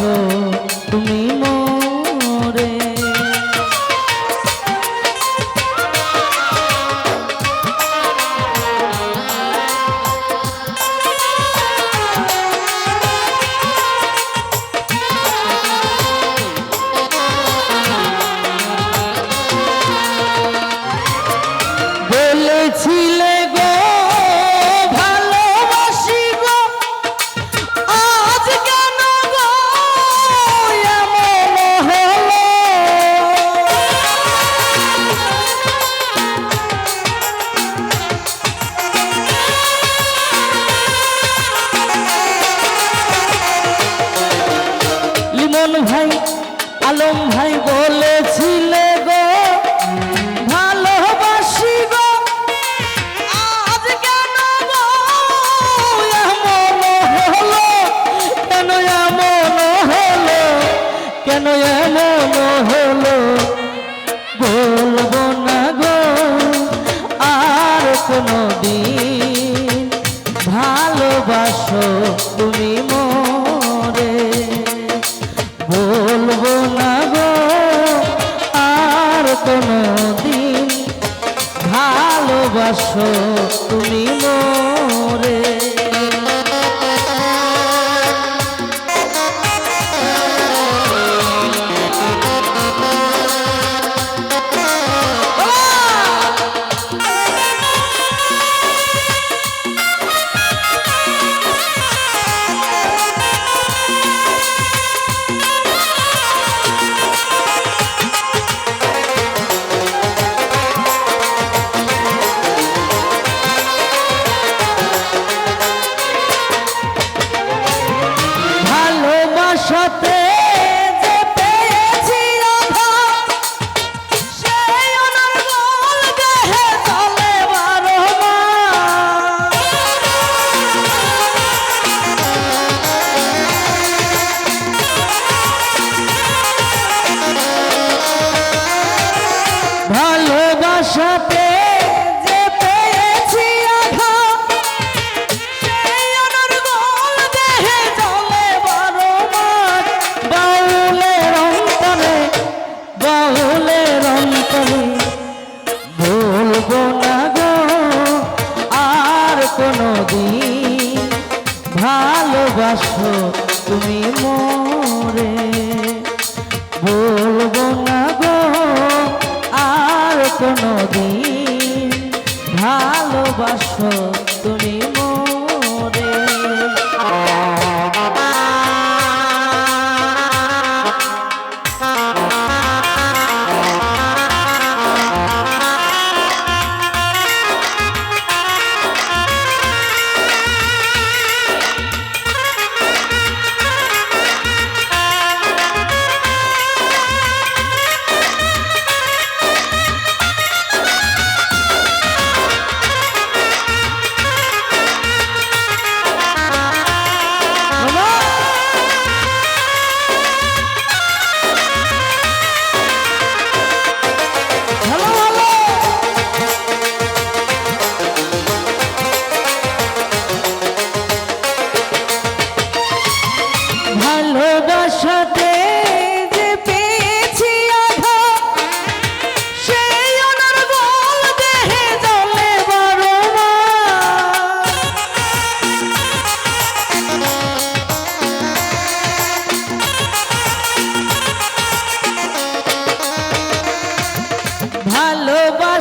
Oh. Afzal ভাই, আলম ভাই বলেছিলে গো, ভালোবাসি গো। আজ কেন এমন হলো, কেন এমন হলো? কেন এমন হলো? Oh.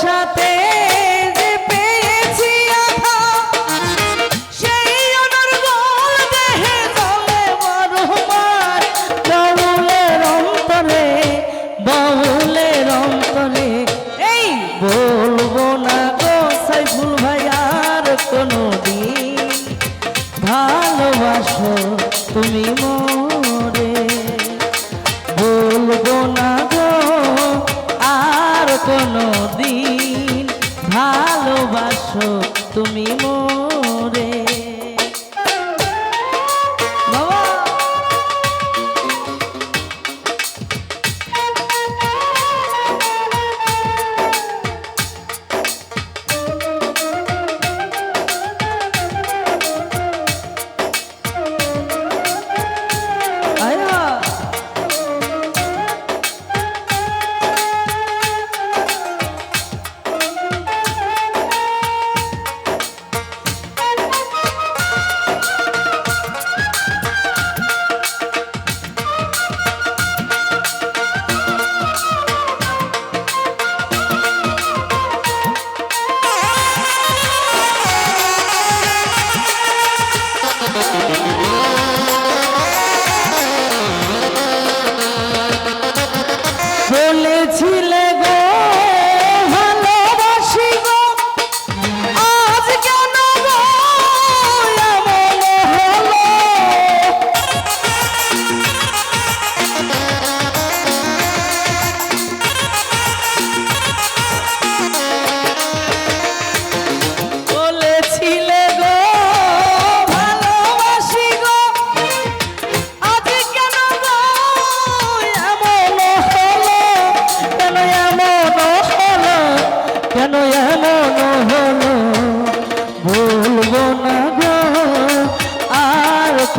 সাথে ভালোবাসো তুমি মোরে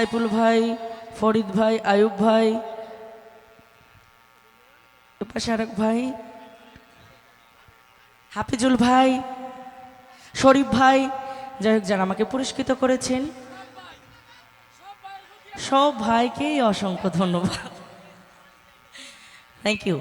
সাইফুল ভাই, ফরিদ ভাই, আয়ুব ভাই এপাশে আরেক ভাই, হাফিজুল ভাই, শরীফ ভাই, যাই হোক, যারা আমাকে পুরস্কৃত করেছেন, সব ভাইকেই অসংখ্য ধন্যবাদ। Thank you